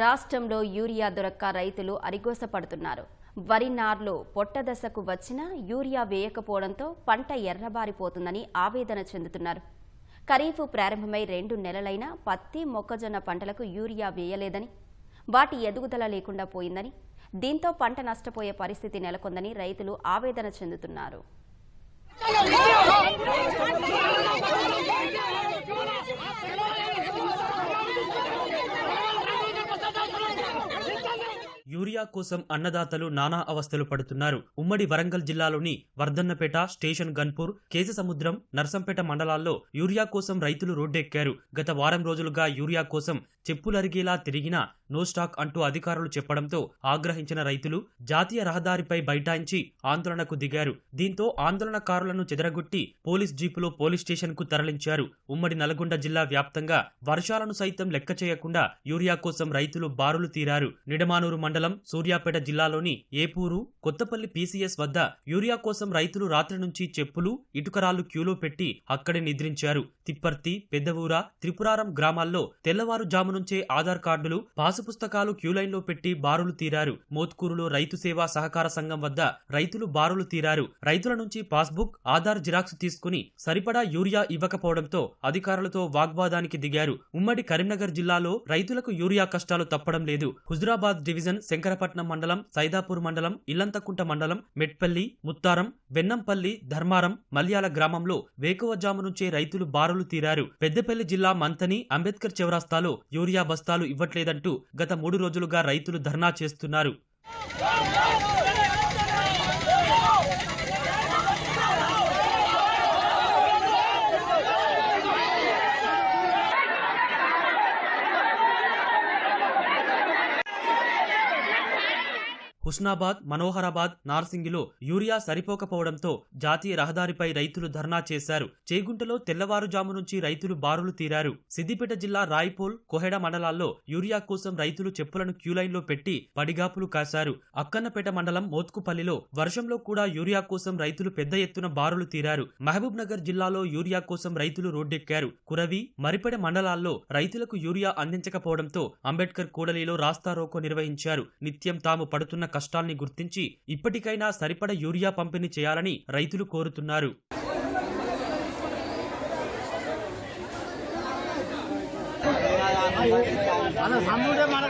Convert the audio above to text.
రాష్ట్రంలో యూరియా దొరక్క రైతులు అరిగోసపడుతున్నారు. వరి నార్లు పొట్ట దశకు వచ్చినా యూరియా వేయకపోవడంతో పంట ఎర్రబారిపోతుందని ఆవేదన చెందుతున్నారు. ఖరీఫ్ ప్రారంభమై రెండు నెలలైనా పత్తి మొక్కజొన్న పంటలకు యూరియా వేయలేదని వాటి ఎదుగుదల లేకుండా పోయిందని దీంతో పంట నష్టపోయే పరిస్థితి నెలకొందని రైతులు ఆవేదన చెందుతున్నారు. యూరియా కోసం అన్నదాతలు నానా అవస్థలు పడుతున్నారు. ఉమ్మడి వరంగల్ జిల్లాలోని వర్ధన్నపేట స్టేషన్ గన్పూర్ కేశసముద్రం నర్సంపేట మండలాల్లో యూరియా కోసం రైతులు రోడ్డెక్కారు. గత వారం రోజులుగా యూరియా కోసం చెప్పులరిగేలా తిరిగినా నో స్టాక్ అంటూ అధికారులు చెప్పడంతో ఆగ్రహించిన రైతులు జాతీయ రహదారిపై బైఠాయించి ఆందోళనకు దిగారు. దీంతో ఆందోళనకారులను చెదరగొట్టి పోలీస్ జీపులో పోలీస్ స్టేషన్కు తరలించారు. ఉమ్మడి నల్గొండ జిల్లా వ్యాప్తంగా వర్షాలను సైతం లెక్క చేయకుండా యూరియా కోసం రైతులు బారులు తీరారు. నిడమానూరు మండలం సూర్యాపేట జిల్లాలోని ఏపూరు కొత్తపల్లి పీసీఎస్ వద్ద యూరియా కోసం రైతులు రాత్రి నుంచి చెప్పులు ఇటుకరాళ్ళు క్యూలో పెట్టి అక్కడే నిద్రించారు. తిప్పర్తి పెద్దవూర త్రిపురారం గ్రామాల్లో తెల్లవారుజాము నుంచే ఆధార్ కార్డులు పాస్ పుస్తకాలు క్యూలైన్లో పెట్టి బారులు తీరారు. మోత్కూరులో రైతు సేవా సహకార సంఘం వద్ద రైతులు బారులు తీరారు. రైతుల నుంచి పాస్బుక్ ఆధార్ జిరాక్స్ తీసుకుని సరిపడా యూరియా ఇవ్వకపోవడంతో అధికారులతో వాగ్వాదానికి దిగారు. ఉమ్మడి కరీంనగర్ జిల్లాలో రైతులకు యూరియా కష్టాలు తప్పడం లేదు. హుజురాబాద్ డివిజన్ శంకరపట్నం మండలం సైదాపూర్ మండలం ఇల్లంతకుంట మండలం మెట్పల్లి ముత్తారం వెన్నంపల్లి ధర్మారం మల్యాల గ్రామంలో వేకువజాము నుంచే రైతులు బారులు తీరారు. పెద్దపల్లి జిల్లా మంతని అంబేద్కర్ చౌరాస్తాలో యూరియా బస్తాలు ఇవ్వట్లేదంటూ గత మూడు రోజులుగా రైతులు ధర్నా చేస్తున్నారు. హుస్నాబాద్ మనోహరాబాద్ నార్సింగిలో యూరియా సరిపోకపోవడంతో జాతీయ రహదారిపై రైతులు ధర్నా చేశారు. చేగుంటలో తెల్లవారుజాము నుంచి రైతులు బారులు తీరారు. సిద్దిపేట జిల్లా రాయ్పోల్ కొహెడ మండలాల్లో యూరియా కోసం రైతులు చెప్పులను క్యూలైన్లో పెట్టి పడిగాపులు కాశారు. అక్కన్నపేట మండలం మోత్కుపల్లిలో వర్షంలో కూడా యూరియా కోసం రైతులు పెద్ద ఎత్తున బారులు తీరారు. మహబూబ్ నగర్ జిల్లాలో యూరియా కోసం రైతులు రోడ్డెక్కారు. కురవి మరిపెడ మండలాల్లో రైతులకు యూరియా అందించకపోవడంతో అంబేద్కర్ కూడలిలో రాస్తారోకో నిర్వహించారు. నిత్యం తాము పడుతున్న కష్టాల్ని గుర్తించి ఇప్పటికైనా సరిపడ యూరియా పంపిణీ చేయాలని రైతులు కోరుతున్నారు. మన